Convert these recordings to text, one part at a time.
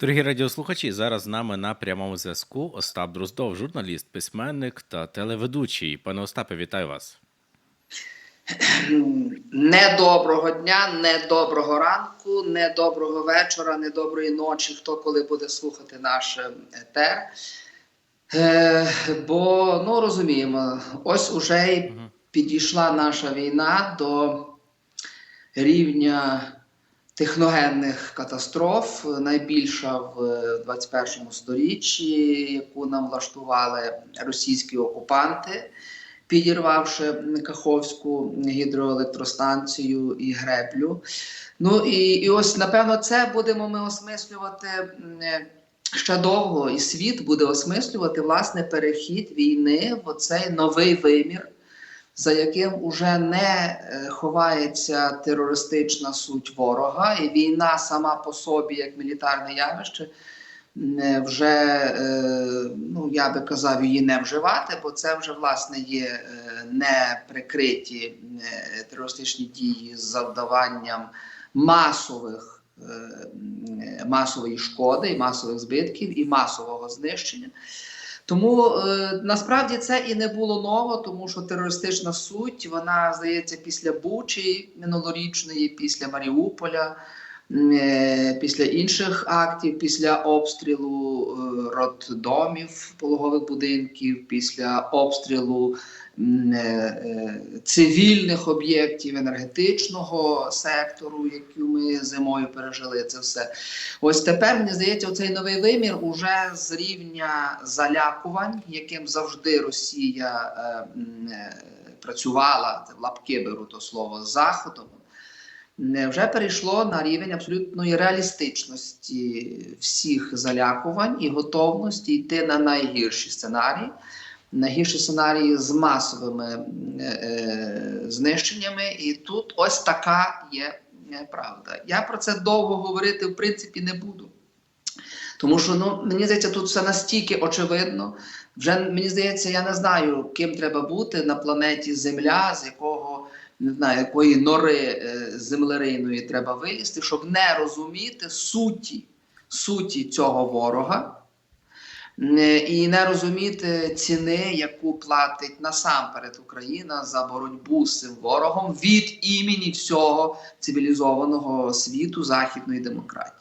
Дорогі радіослухачі, зараз з нами на прямому зв'язку Остап Друздов, журналіст, письменник та телеведучий. Пане Остапе, вітаю вас. Недоброго дня, недоброго ранку, недоброго вечора, недоброї ночі, хто коли буде слухати наш етер. Е, бо ну розуміємо, ось уже й підійшла наша війна до рівня техногенних катастроф, найбільша в 21 сторіччі, яку нам влаштували російські окупанти, підірвавши Каховську гідроелектростанцію і греблю. Ну і, і ось напевно це будемо ми осмислювати. Ще довго і світ буде осмислювати власне перехід війни в оцей новий вимір, за яким уже не е, ховається терористична суть ворога, і війна сама по собі, як мілітарне явище, е, вже е, ну я би казав її не вживати, бо це вже власне є не прикриті терористичні дії з завдаванням масових. Масової шкоди, і масових збитків і масового знищення. Тому е, насправді це і не було ново, тому що терористична суть, вона здається після Бучі минулорічної, після Маріуполя, е, після інших актів, після обстрілу е, роддомів, пологових будинків, після обстрілу цивільних об'єктів енергетичного сектору, які ми зимою пережили це все. Ось тепер мені здається, оцей новий вимір уже з рівня залякувань, яким завжди Росія е, е, працювала, в лапки беру то слово з заходом. е, Вже перейшло на рівень абсолютної реалістичності всіх залякувань і готовності йти на найгірші сценарії, найгірші сценарії з масовими е, е, знищеннями. І тут ось така є е, правда. Я про це довго говорити в принципі не буду. Тому що ну, мені здається, тут все настільки очевидно. Вже мені здається, я не знаю, ким треба бути на планеті Земля, з якого не знаю, якої нори землерийної треба вилізти, щоб не розуміти суті, суті цього ворога. Е, І не розуміти ціни, яку платить насамперед Україна за боротьбу з цим ворогом від імені всього цивілізованого світу західної демократії.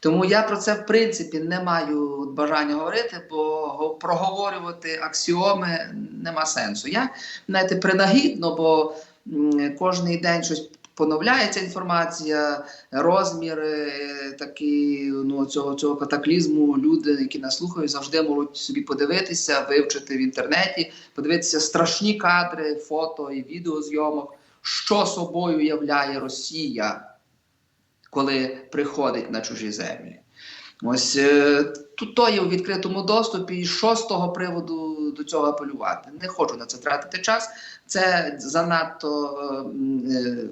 Тому я про це в принципі не маю бажання говорити, бо проговорювати аксіоми нема сенсу. Я знаєте, принагідно, бо кожний день щось поновляється інформація, розміри е, такі ну, цього, цього катаклізму. Люди, які нас слухають, завжди можуть собі подивитися, вивчити в інтернеті, подивитися страшні кадри, фото і відеозйомок, що собою являє Росія коли приходить на чужі землі. Ось е, тут то є у відкритому доступі, і що з того приводу до цього апелювати. Не хочу на це тратити час. Це занадто е,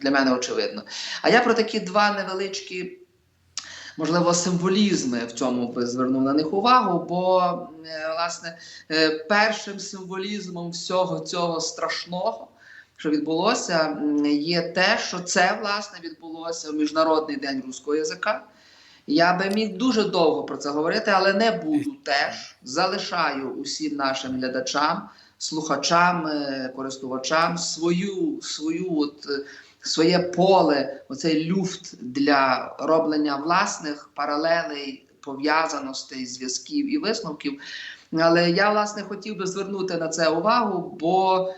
для мене очевидно. А я про такі два невеличкі, можливо, символізми в цьому би звернув на них увагу, бо е, власне е, першим символізмом всього цього страшного що відбулося, є те, що це власне відбулося в Міжнародний день руського язика. Я би міг дуже довго про це говорити, але не буду теж. Залишаю усім нашим глядачам, слухачам, е, користувачам свою, свою от, своє поле, оцей люфт для роблення власних паралелей, пов'язаностей, зв'язків і висновків. Але я власне хотів би звернути на це увагу, бо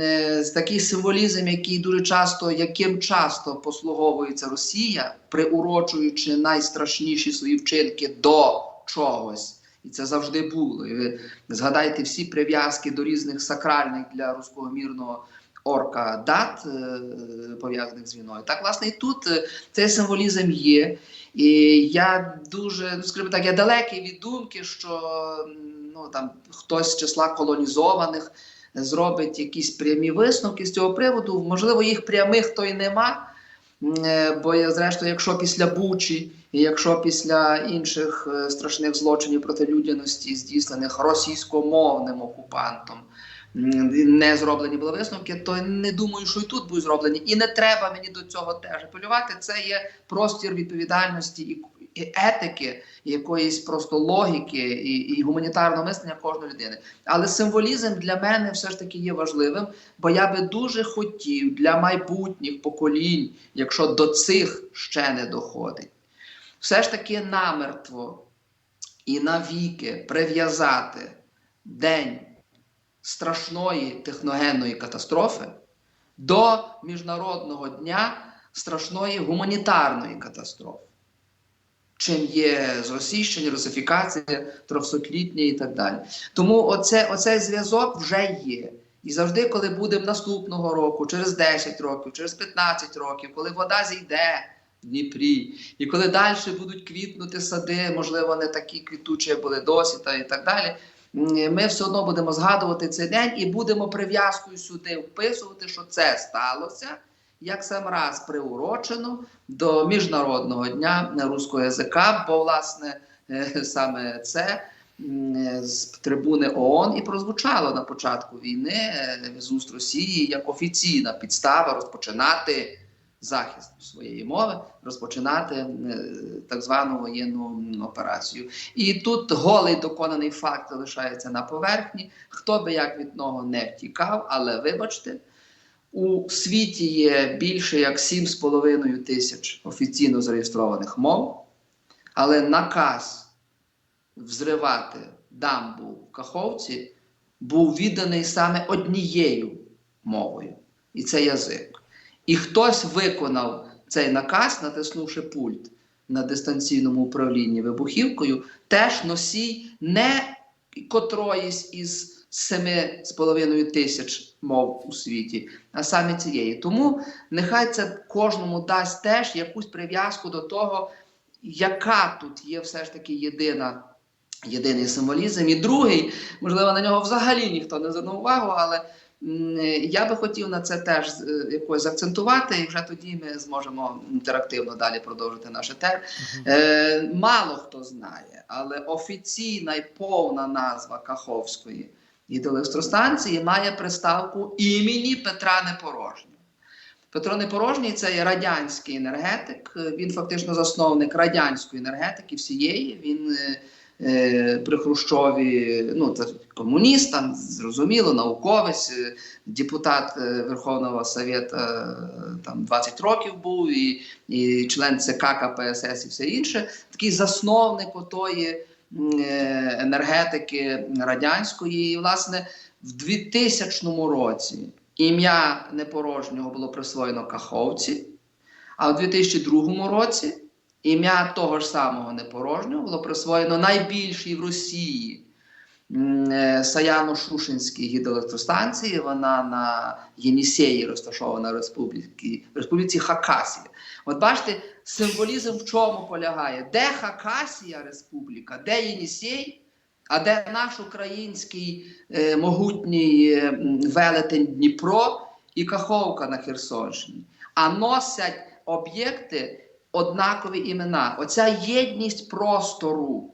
е, такий символізм, який дуже часто, яким часто послуговується Росія, приурочуючи найстрашніші свої вчинки до чогось. І це завжди було. І ви згадайте всі прив'язки до різних сакральних для руського мірного орка дат, е, пов'язаних з війною. Так, власне, і тут е, цей символізм є. І я дуже, ну скажімо так, я далекий від думки, що ну там хтось з числа колонізованих зробить якісь прямі висновки з цього приводу. Можливо, їх прямих то й нема. Е, Бо зрештою, якщо після Бучі, і якщо після інших страшних злочинів проти людяності, здійснених російськомовним окупантом, не зроблені були висновки, то не думаю, що і тут будуть зроблені. І не треба мені до цього теж апелювати. Це є простір відповідальності і, і етики, і якоїсь просто логіки і, і гуманітарного мислення кожної людини. Але символізм для мене все ж таки є важливим, бо я би дуже хотів для майбутніх поколінь, якщо до цих ще не доходить, все ж таки намертво і навіки прив'язати день страшної техногенної катастрофи до Міжнародного дня страшної гуманітарної катастрофи. Чим є зросійщення, русифікація, трьохсотлітня і так далі. Тому оце, оцей зв'язок вже є. І завжди, коли будемо наступного року, через 10 років, через 15 років, коли вода зійде в Дніпрі, і коли далі будуть квітнути сади, можливо, не такі квітучі, як були досі, та і так далі. Ми все одно будемо згадувати цей день і будемо прив'язкою сюди вписувати, що це сталося як сам раз приурочено до Міжнародного дня руського язика, бо власне е, саме це з трибуни ООН і прозвучало на початку війни е, з уст Росії як офіційна підстава розпочинати захист своєї мови, розпочинати е, так звану воєнну операцію. І тут голий доконаний факт залишається на поверхні. Хто би як від нього не втікав, але вибачте. У світі є більше як 7,5 тисяч офіційно зареєстрованих мов, але наказ взривати дамбу в Каховці був відданий саме однією мовою, і це язик. І хтось виконав цей наказ, натиснувши пульт на дистанційному управлінні вибухівкою, теж носій не котроїсь із 7,5 тисяч мов у світі, а саме цієї. Тому нехай це кожному дасть теж якусь прив'язку до того, яка тут є все ж таки єдина. Єдиний символізм. І другий, можливо, на нього взагалі ніхто не звернув увагу, але я би хотів на це теж е, якось акцентувати, і вже тоді ми зможемо інтерактивно далі продовжити наш етер. Е, мало хто знає, але офіційна і повна назва Каховської гідроелектростанції має приставку імені Петра Непорожнього. Петро Непорожній це є радянський енергетик. е, Він фактично засновник радянської енергетики всієї. Він е, при Хрущові, ну це комуніст, там зрозуміло, науковець, е, депутат е, Верховного Совєту е, там 20 років був, і, і член ЦК КПСС і все інше. Такий засновник отої енергетики радянської. І, власне, в 2000 році ім'я непорожнього було присвоєно Каховці, а в 2002 році ім'я того ж самого непорожнього було присвоєно найбільшій в Росії е, Саяно-Шушинській гідроелектростанції. Вона на Єнісеї розташована в республіці Хакасія. От бачите, символізм в чому полягає? Де Хакасія республіка, де Єнісей, а де наш український е, могутній е, велетень Дніпро і Каховка на Херсонщині, а носять об'єкти однакові імена. Оця єдність простору.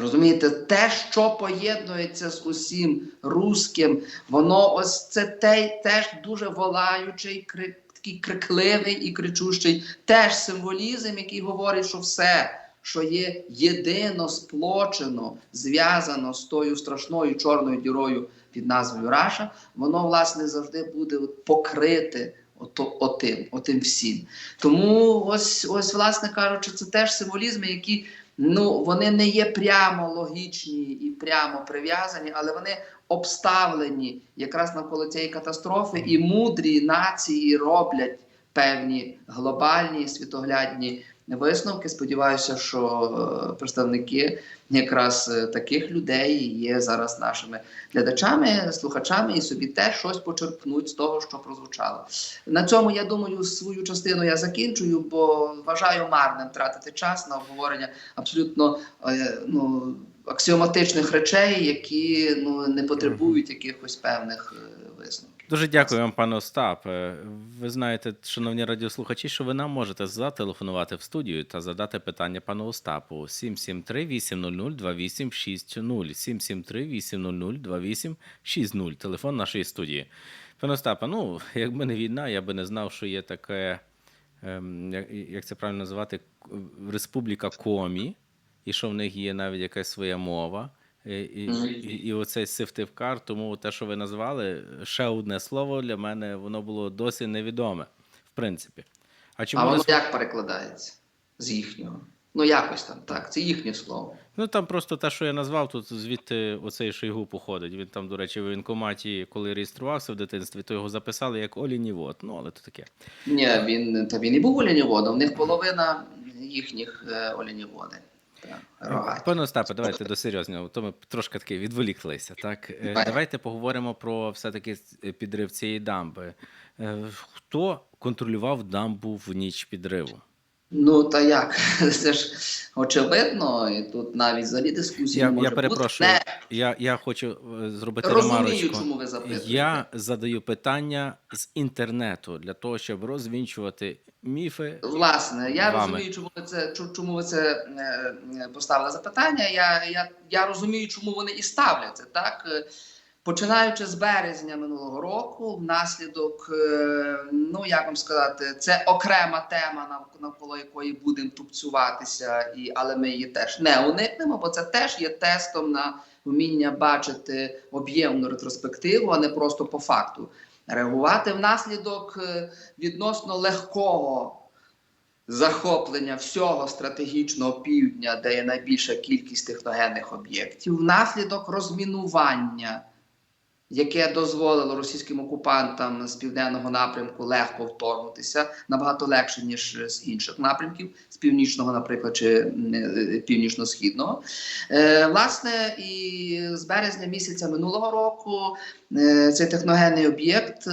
Розумієте, те, що поєднується з усім руським, воно ось це те, теж дуже волаючий, крик, такий крикливий і кричущий, теж символізм, який говорить, що все, що є єдино сплочено, зв'язано з тою страшною чорною дірою під назвою Раша, воно власне завжди буде покрите ото, отим, отим всім. Тому ось, ось, власне кажучи, це теж символізми, які ну, вони не є прямо логічні і прямо прив'язані, але вони обставлені якраз навколо цієї катастрофи, і мудрі нації роблять певні глобальні світоглядні висновки. Сподіваюся, що е, представники якраз е, таких людей є зараз нашими глядачами, слухачами, і собі теж щось почерпнуть з того, що прозвучало. На цьому я думаю, свою частину я закінчую, бо вважаю марним тратити час на обговорення абсолютно е, ну, аксіоматичних речей, які ну не потребують якихось певних е, висновків. Дуже дякую вам, пане Остапе. Ви знаєте, шановні радіослухачі, що ви нам можете зателефонувати в студію та задати питання пану Остапу 773 800 2860 773 800 2860 телефон нашої студії. Пане Остапе, ну якби не війна, я би не знав, що є таке ем, як це правильно називати, Республіка Комі, і що в них є навіть якась своя мова. І, і, і, і оцей Сивтивкар, тому те, що ви назвали, ще одне слово для мене, воно було досі невідоме, в принципі. А чому А воно ви- як перекладається з їхнього? Ну, якось там, так, це їхнє слово. Ну там просто те, що я назвав, тут звідти оцей Шойгу походить. Він там, до речі, в воєнкоматі, коли реєструвався в дитинстві, то його записали як Олінівод. Ну, але то таке. Ні, він, та він і був олініводом, в них половина їхніх е, олініводи. Так, рогаті. Пане Остапе, давайте до серйозного. То ми трошки таки відволіклися. Так Е, Давай. давайте поговоримо про все-таки підрив цієї дамби. Е, Хто контролював дамбу в ніч підриву? Ну та як? Це ж очевидно, і тут навіть взагалі дискусії Я, може я перепрошую. бути. Я, я хочу е, зробити розумію, ремарочку. чому ви запитуєте. Я задаю питання з інтернету для того, щоб розвінчувати міфи. Власне, я Вами. розумію, чому ви це чому ви це е, е, поставили запитання. Я, я, я розумію, чому вони і ставляться. Так починаючи з березня минулого року, внаслідок, е, ну як вам сказати, це окрема тема, нав- навколо якої будемо тупцюватися, і але ми її теж не уникнемо, бо це теж є тестом на вміння бачити об'ємну ретроспективу, а не просто по факту реагувати. Внаслідок е, відносно легкого захоплення всього стратегічного півдня, де є найбільша кількість техногенних об'єктів, внаслідок розмінування, яке дозволило російським окупантам з південного напрямку легко вторгнутися набагато легше ніж з інших напрямків, з північного, наприклад, чи м, е, північно-східного. Е, власне, і з березня місяця минулого року е, цей техногенний об'єкт е,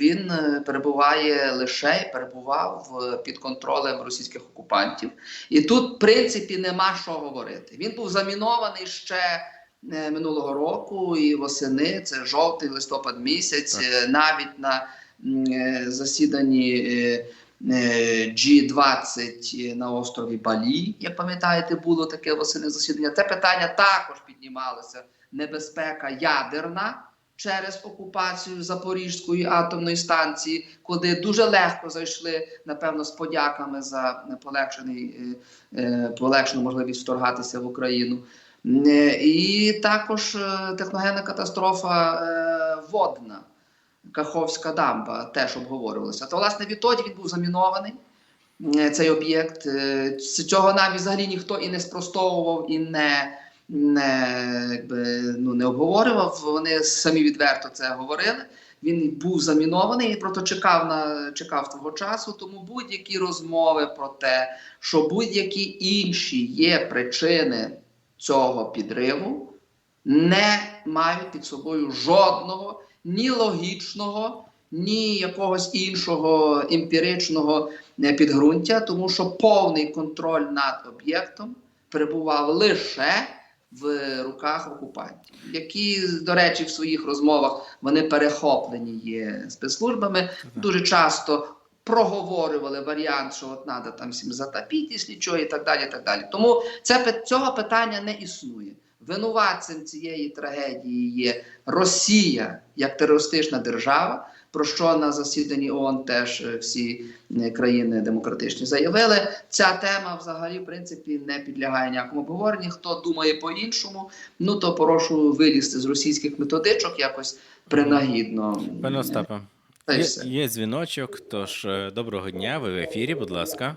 він е, перебуває лише перебував е, під контролем російських окупантів. І тут, в принципі, нема що говорити. Він був замінований ще е, минулого року, і восени, це жовтий листопад місяць, Так. е, навіть на е, засіданні. е, е, G20 на острові Балі, як пам'ятаєте, було таке восени засідання. Це питання також піднімалося. Небезпека ядерна через окупацію Запорізької атомної станції, куди дуже легко зайшли, напевно, з подяками за полегшений, е, е, полегшену можливість вторгатися в Україну. Е, І також е, техногенна катастрофа е, водна. Каховська дамба теж обговорювалася. То, власне, відтоді він був замінований, цей об'єкт. Цього навіть взагалі ніхто і не спростовував, і не, не, якби, ну, не обговорював. Вони самі відверто це говорили. Він був замінований і просто чекав на чекав того часу. Тому будь-які розмови про те, що будь-які інші є причини цього підриву, не мають під собою жодного ні логічного, ні якогось іншого емпіричного е, підґрунтя, тому що повний контроль над об'єктом перебував лише в руках окупантів, які, до речі, в своїх розмовах вони перехоплені є спецслужбами, дуже часто проговорювали варіант, що от треба там всім затопити, якщо чого, і так далі. І так далі. Тому це, цього питання не існує. Винуватцем цієї трагедії є Росія як терористична держава, про що на засіданні ООН теж е, всі е, країни демократичні заявили. Ця тема взагалі, в принципі, не підлягає ніякому обговоренню. Хто думає по-іншому, ну то прошу вилізти з російських методичок якось принагідно. Пане Остапе, є, є дзвіночок, тож е, доброго дня, ви в ефірі, будь ласка.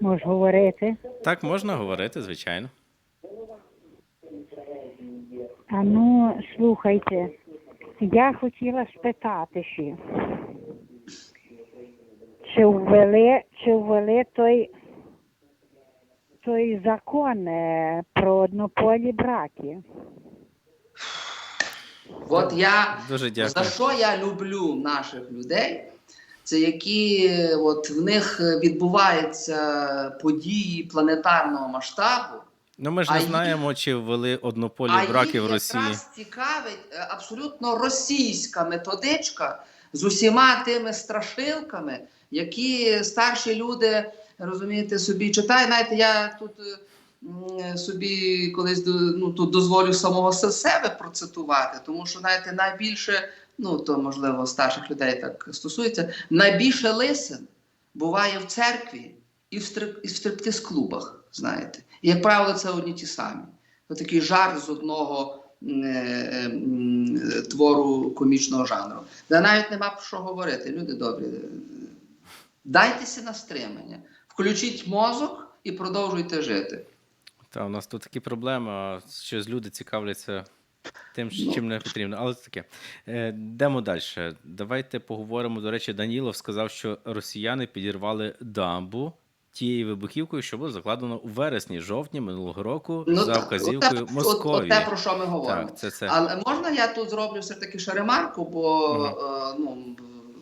Можеш говорити. Так, можна говорити, звичайно. А ну, слухайте, я хотіла спитати ще, чи ввели, чи ввели той, той закон е, про однополі браки. От я Дуже дякую. За що я люблю наших людей? Це які от в них відбуваються події планетарного масштабу. Ну ми ж А не їх- знаємо, чи ввели однополі браки їх в Росії. якраз цікавить е, абсолютно російська методичка з усіма тими страшилками, які старші люди розумієте собі читають. Знаєте, я тут е, собі колись до- ну, тут дозволю самого себе процитувати, тому що знаєте, найбільше ну то можливо старших людей так стосується. Найбільше лисин буває в церкві і в стрип, і в стриптиз-клубах, знаєте. І, як правило, це одні ті самі. Такий жарт з одного м, е, твору комічного жанру. Де навіть нема про що говорити. Люди добрі. е, Дайтеся на стримання, включіть мозок і продовжуйте жити. Та у нас тут такі проблеми, щось люди цікавляться тим, Ну. чим не потрібно. Але це таке. Йдемо далі. Давайте поговоримо. До речі, Данілов сказав, що росіяни підірвали дамбу тією вибухівкою, що було закладено у вересні, жовтні минулого року за Ну, так, вказівкою Московії. Те, про що ми говоримо. Так, це це. Але можна я тут зроблю все-таки ще ремарку, бо е, ну,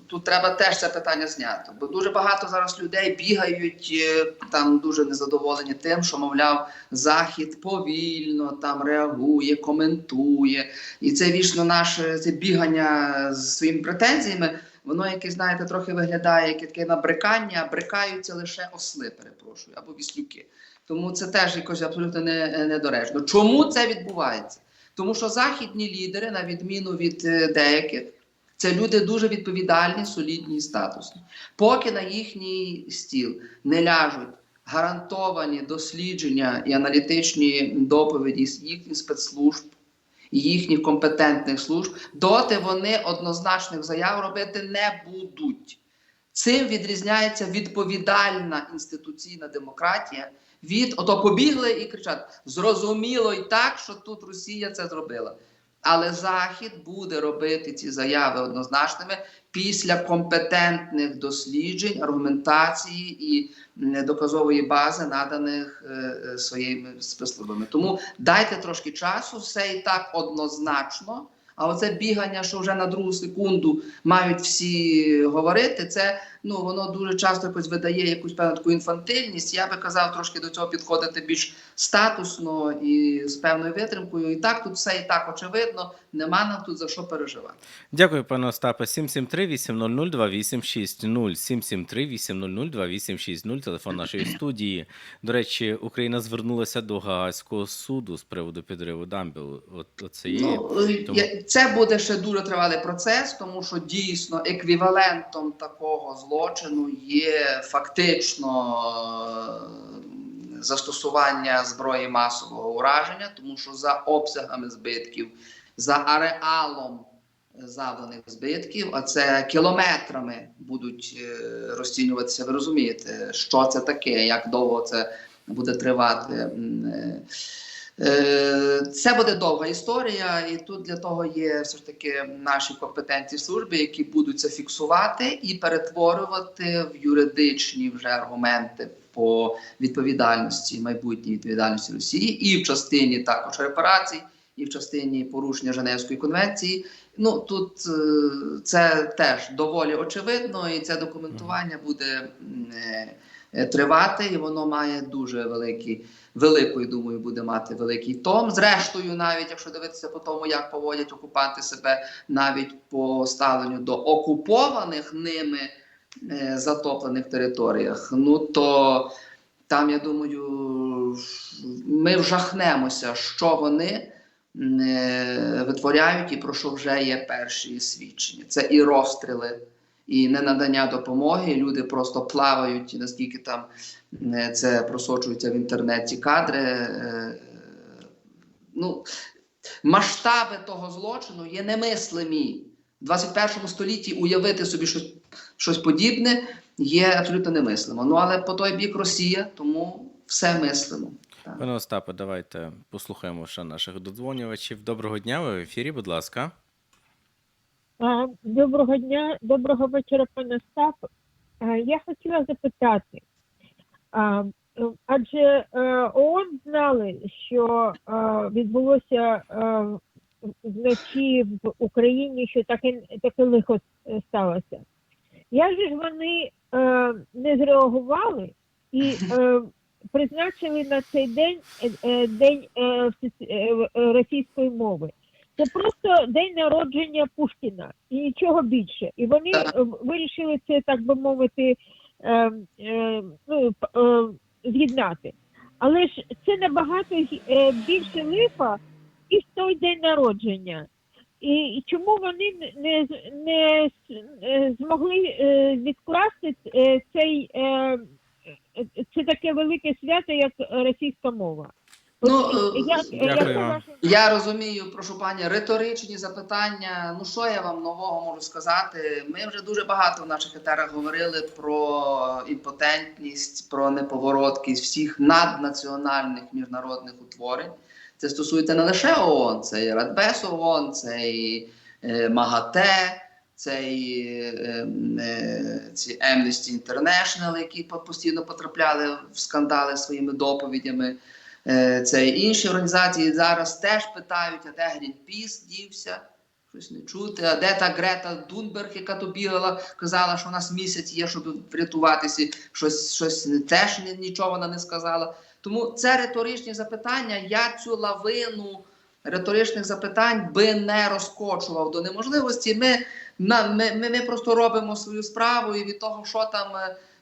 тут треба теж це питання зняти. Бо дуже багато зараз людей бігають е, там дуже незадоволені тим, що, мовляв, Захід повільно там реагує, коментує. І це вічно наше це бігання з своїми претензіями. Воно якесь, знаєте, трохи виглядає як таке набрикання, брикаються лише осли, перепрошую, або віслюки. Тому це теж якось абсолютно не, недоречно. Чому це відбувається? Тому що західні лідери, на відміну від е, деяких, це люди дуже відповідальні, солідні і статусні. Поки на їхній стіл не ляжуть гарантовані дослідження і аналітичні доповіді з їхніх спецслужб і їхніх компетентних служб, доти вони однозначних заяв робити не будуть. Цим відрізняється відповідальна інституційна демократія від ото побігли і кричать: зрозуміло і так, що тут Росія це зробила. Але Захід буде робити ці заяви однозначними після компетентних досліджень, аргументації і доказової бази, наданих е, е, своїми спецслужбами. Тому дайте трошки часу, все і так однозначно. А оце бігання, що вже на другу секунду мають всі говорити, це ну воно дуже часто якось видає якусь певну таку інфантильність. Я би казав трошки до цього підходити більш статусно і з певною витримкою. І так тут все і так очевидно. Нема нам тут за що переживати. Дякую, пане Остапе. 773 800 2860 773 800 2860 телефон нашої студії. До речі, Україна звернулася до Гаазького суду з приводу підриву дамби. От, от цієї. Ну, тому- це буде ще дуже тривалий процес, тому що дійсно еквівалентом такого злочину є фактично е, застосування зброї масового ураження, тому що за обсягами збитків, за ареалом завданих збитків, а це кілометрами будуть е, розцінюватися. Ви розумієте, що це таке, як довго це буде тривати. Е, Це буде довга історія, і тут для того є все ж таки наші компетентні служби, які будуть це фіксувати і перетворювати в юридичні вже аргументи по відповідальності, майбутній відповідальності Росії, і в частині також репарацій, і в частині порушення Женевської конвенції. Ну тут е, це теж доволі очевидно, і це документування буде е, тривати, і воно має дуже великий великою, думаю, буде мати великий том. Зрештою, навіть якщо дивитися по тому, як поводять окупанти себе навіть по ставленню до окупованих ними е, затоплених територіях, ну то там, я думаю, ми вжахнемося, що вони м, е, витворяють і про що вже є перші свідчення. Це і розстріли. І ненадання допомоги, люди просто плавають, наскільки там е, це просочується в інтернеті кадри. е, Ну, масштаби того злочину є немислимі. В 21 столітті уявити собі щось, щось подібне є абсолютно немислимо. Ну але по той бік Росія, тому все мислимо. Пане Остапе, давайте послухаємо ще наших додзвонювачів. Доброго дня, ви в ефірі, будь ласка. Доброго дня, доброго вечора, пане Стап. Я хотіла запитати, адже е, ООН знали, що е, відбулося е, вночі в Україні, що таке, таке лихо сталося. Як же ж вони не зреагували і призначили на цей день день російської мови? Це просто день народження Пушкіна і нічого більше. І вони е, вирішили це, так би мовити, е, е, ну, е, з'єднати. Але ж це набагато е, більше лиха, ніж той день народження. і чому вони не, не е, змогли е, відкласти е, цей е, е, це таке велике свято, як російська мова? От Ну, е, як- Дякую вам. Я розумію, прошу пані, риторичні запитання. Ну що я вам нового можу сказати? Ми вже дуже багато в наших етерах говорили про імпотентність, про неповороткість всіх наднаціональних міжнародних утворень. Це стосується не лише ООН, це і Радбез ООН, це і е, МАГАТЕ, це і е, е, ці Amnesty International, які постійно потрапляли в скандали своїми доповідями. Е, Це інші організації зараз теж питають, а де Грінпіс дівся? Щось не чути. А де та Грета Дунберг, яка то бігала, казала, що у нас місяць є, щоб врятуватися, щось, щось теж нічого вона не сказала. Тому це риторичні запитання. Я цю лавину риторичних запитань би не розкочував до неможливості. Ми, ми, ми, ми просто робимо свою справу, і від того, що там.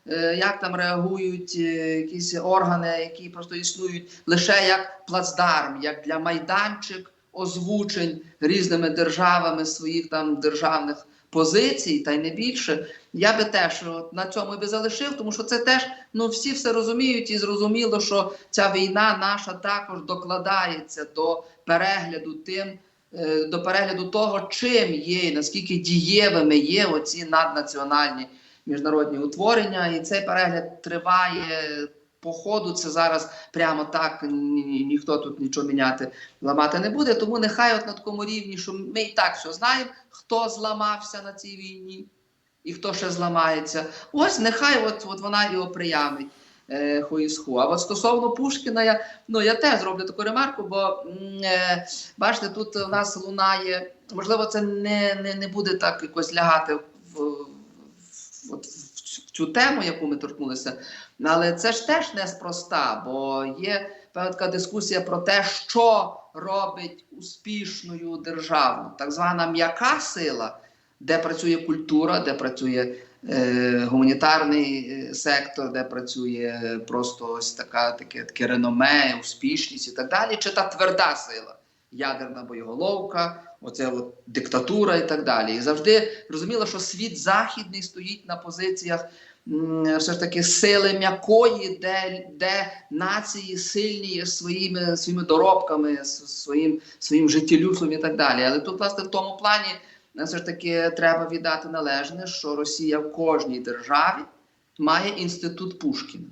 Е, Як там реагують е, якісь органи, які просто існують лише як плацдарм, як для майданчик озвучень різними державами своїх там державних позицій, та й не більше. Я би теж на цьому би залишив, тому що це теж ну всі все розуміють і зрозуміло, що ця війна наша також докладається до перегляду тим. е, До перегляду того, чим є наскільки дієвими є оці наднаціональні міжнародні утворення, і цей перегляд триває по ходу. Це зараз прямо так ні, ні- ніхто тут нічого міняти, ламати не буде. Тому нехай от на такому рівні, що ми і так все знаємо, хто зламався на цій війні і хто ще зламається. Ось нехай от, от вона і оприямить. е, Хуїсху. А от стосовно Пушкіна, я, ну, я теж зроблю таку ремарку, бо е, бачите, тут у нас лунає, можливо, це не, не, не буде так якось лягати в, в, от в цю- тему, яку ми торкнулися. Але це ж теж неспроста, бо є певна така дискусія про те, що робить успішною державу, так звана м'яка сила, де працює культура, де працює е, гуманітарний е, сектор, де працює просто ось така таке, таке реноме, успішність і так далі, чи та тверда сила, ядерна боєголовка, оце от диктатура і так далі. І завжди розуміло, що світ західний стоїть на позиціях все ж таки сили м'якої, де, де нації сильні своїми, своїми доробками, своїм, своїм життєлюбством і так далі. Але тут, власне, в тому плані е, все ж таки треба віддати належне, що Росія в кожній державі має інститут Пушкіна.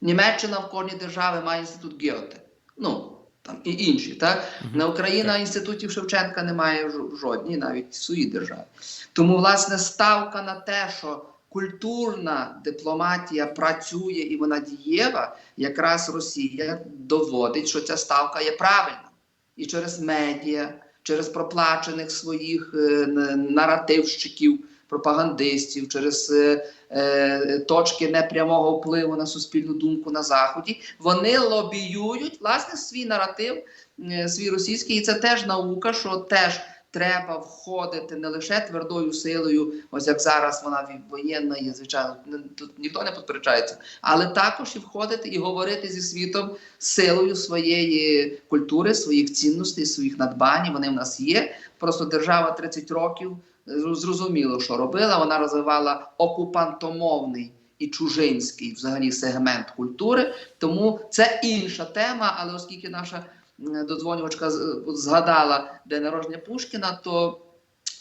Німеччина в кожній державі має інститут Геоте. Ну, там і інші. Так? На Україна інститутів Шевченка немає жодній, навіть в своїй державі. Тому, власне, ставка на те, що культурна дипломатія працює і вона дієва, якраз Росія доводить, що ця ставка є правильна. І через медіа, через проплачених своїх е, наративщиків, пропагандистів, через е, е, точки непрямого впливу на суспільну думку на Заході, вони лобіюють власне свій наратив, е, свій російський, і це теж наука, що теж треба входити не лише твердою силою, ось як зараз вона воєнна є, звичайно, тут ніхто не попереджається, але також і входити і говорити зі світом силою своєї культури, своїх цінностей, своїх надбань. Вони в нас є. Просто держава 30 років зрозуміло, що робила. Вона розвивала окупантомовний і чужинський взагалі сегмент культури. Тому це інша тема. Але оскільки наша додзвонювачка згадала день народження Пушкіна, то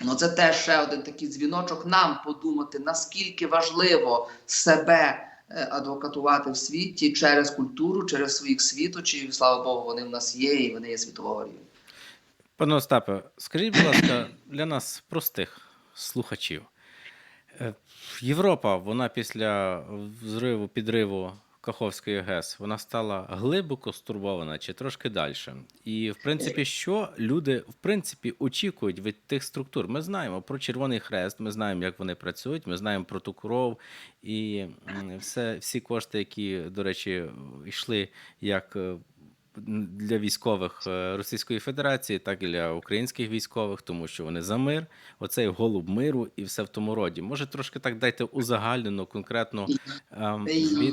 ну, це теж ще один такий дзвіночок нам подумати, наскільки важливо себе е, адвокатувати в світі через культуру, через своїх світочів. Слава Богу, вони в нас є і вони є світового рівня. Пане Остапе, скажіть, будь ласка, для нас простих слухачів. Е, Європа, вона після взриву, підриву Каховської ГЕС, вона стала глибоко стурбована чи трошки далі. І, в принципі, що люди в принципі очікують від тих структур? Ми знаємо про Червоний Хрест, ми знаємо, як вони працюють, ми знаємо про ту кров і все, всі кошти, які, до речі, йшли як е, для військових е, Російської Федерації, так і для українських військових, тому що вони за мир, оцей голуб миру і все в тому роді. Може, трошки так дайте узагальнену конкретну ем.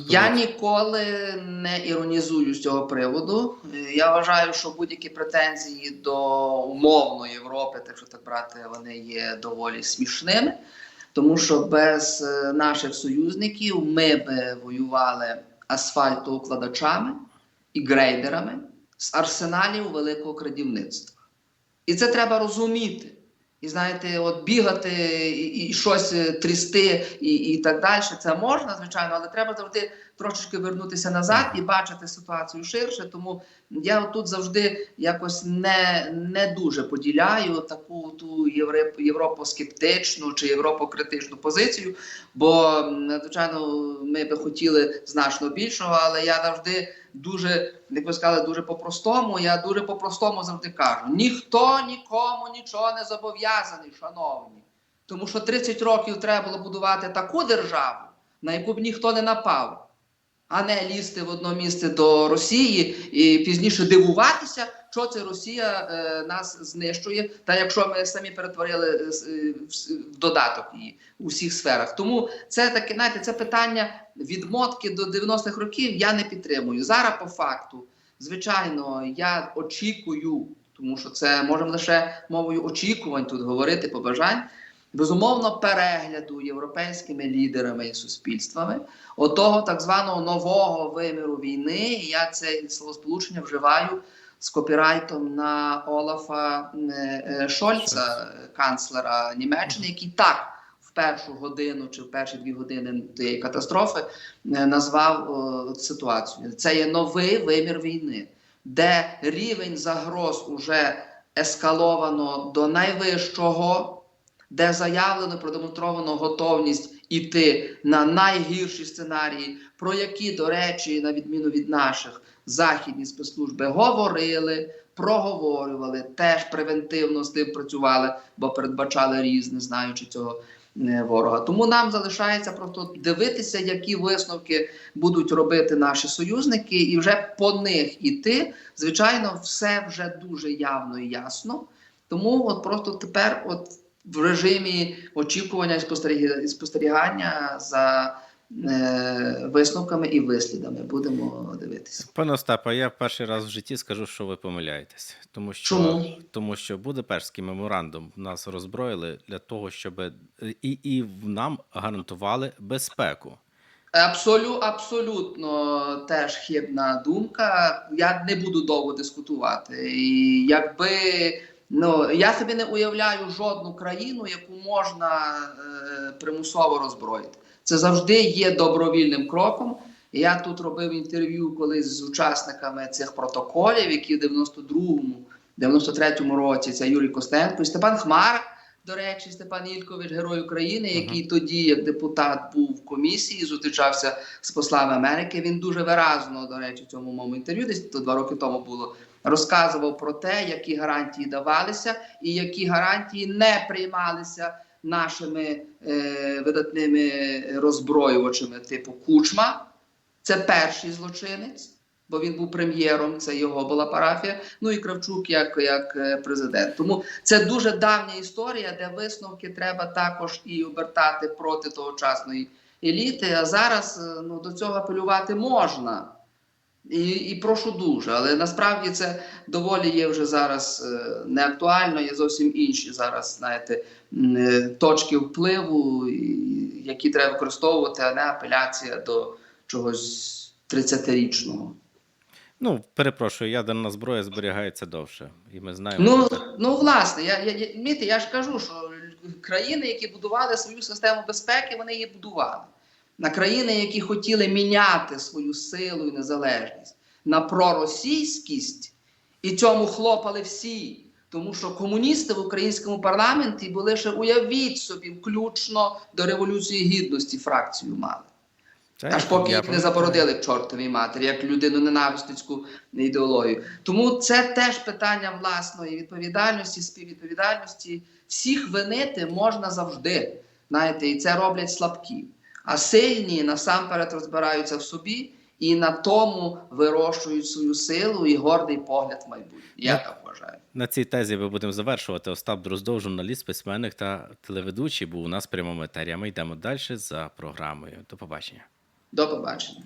Я ніколи не іронізую з цього приводу. Я вважаю, що будь-які претензії до умовної Європи, так що так брати, вони є доволі смішними. Тому що без е, наших союзників ми би воювали асфальтоукладачами і грейдерами з арсеналів великого крадівництва. І це треба розуміти. І знаєте, от бігати і, і щось е, трясти і, і так далі, це можна, звичайно, але треба завжди трошечки вернутися назад і бачити ситуацію ширше. Тому я тут завжди якось не, не дуже поділяю таку ту європ, європоскептичну чи європокритичну позицію. Бо, звичайно, ми би хотіли значно більшого, але я завжди дуже, як ви сказали, дуже по-простому. Я дуже по-простому завжди кажу: ніхто нікому нічого не зобов'язаний, шановні. Тому що 30 років треба було будувати таку державу, на яку б ніхто не напав, а не лізти в одно місце до Росії і пізніше дивуватися, що це Росія е, нас знищує. Та якщо ми самі перетворили е, е, в додаток її у всіх сферах. Тому це таке, знаєте, це питання відмотки до 90-х років я не підтримую. Зараз по факту, звичайно, я очікую, тому що це можемо лише мовою очікувань тут говорити, побажань. Безумовно, перегляду європейськими лідерами і суспільствами отого так званого нового виміру війни. І я це словосполучення вживаю з копірайтом на Олафа е, е, Шольца, канцлера Німеччини, який так в першу годину чи в перші дві години тієї катастрофи е, назвав о, ситуацію. Це є новий вимір війни, де рівень загроз уже ескаловано до найвищого де заявлено продемонстровано готовність іти на найгірші сценарії, про які, до речі, на відміну від наших західні спецслужби говорили, проговорювали, теж превентивно з тим працювали, бо передбачали різне, знаючи цього е, ворога. Тому нам залишається просто дивитися, які висновки будуть робити наші союзники, і вже по них іти. Звичайно, все вже дуже явно і ясно. Тому от просто тепер, от в режимі очікування і спостеріг- спостерігання за е, висновками і вислідами будемо дивитися. Пане Остапе, я перший раз в житті скажу, що ви помиляєтесь, тому що Чому? тому що Будапештський меморандум нас роззброїли для того, щоб і, і нам гарантували безпеку. Абсолю, абсолютно теж хибна думка. Я не буду довго дискутувати. І якби ну я собі не уявляю жодну країну, яку можна е, примусово роззброїти. Це завжди є добровільним кроком. Я тут робив інтерв'ю колись з учасниками цих протоколів, які в 92-му, 93-му році це Юрій Костенко і Степан Хмара. До речі, Степан Ількович, герой України, який тоді, як депутат, був в комісії, зустрічався з послами Америки. Він дуже виразно, до речі, в цьому моєму інтерв'ю, десь то два роки тому було, розказував про те, які гарантії давалися, і які гарантії не приймалися нашими е, видатними роззброювачами, типу Кучма. Це перший злочинець, бо він був прем'єром, це його була парафія. Ну і Кравчук як, як е, президент. Тому це дуже давня історія, де висновки треба також і обертати проти тогочасної еліти. А зараз е, ну, до цього апелювати можна. І, і прошу дуже, але насправді це доволі є вже зараз е, неактуально, є зовсім інші зараз, знаєте, е, точки впливу, і- які треба використовувати, а не апеляція до чогось 30-річного. Ну, перепрошую, ядерна зброя зберігається довше, і ми знаємо. Ну, це. ну власне, я, я, я, Міте, я ж кажу, що країни, які будували свою систему безпеки, вони її будували. На країни, які хотіли міняти свою силу і незалежність на проросійськість, і цьому хлопали всі. Тому що комуністи в українському парламенті були ще уявіть собі, включно до Революції Гідності фракцію мали. Аж поки їх не забородили к чортовій матері, як людину ненависницьку ідеологію. Тому це теж питання власної відповідальності, співвідповідальності. Всіх винити можна завжди. Знаєте, і це роблять слабкі. А сильні насамперед розбираються в собі і на тому вирощують свою силу і гордий погляд в майбутнє. Я так вважаю. На цій тезі ми будемо завершувати. Остап Дроздов, журналіст, письменник та телеведучий, був у нас прямо прямому етері. Ми йдемо далі за програмою. До побачення. До побачення.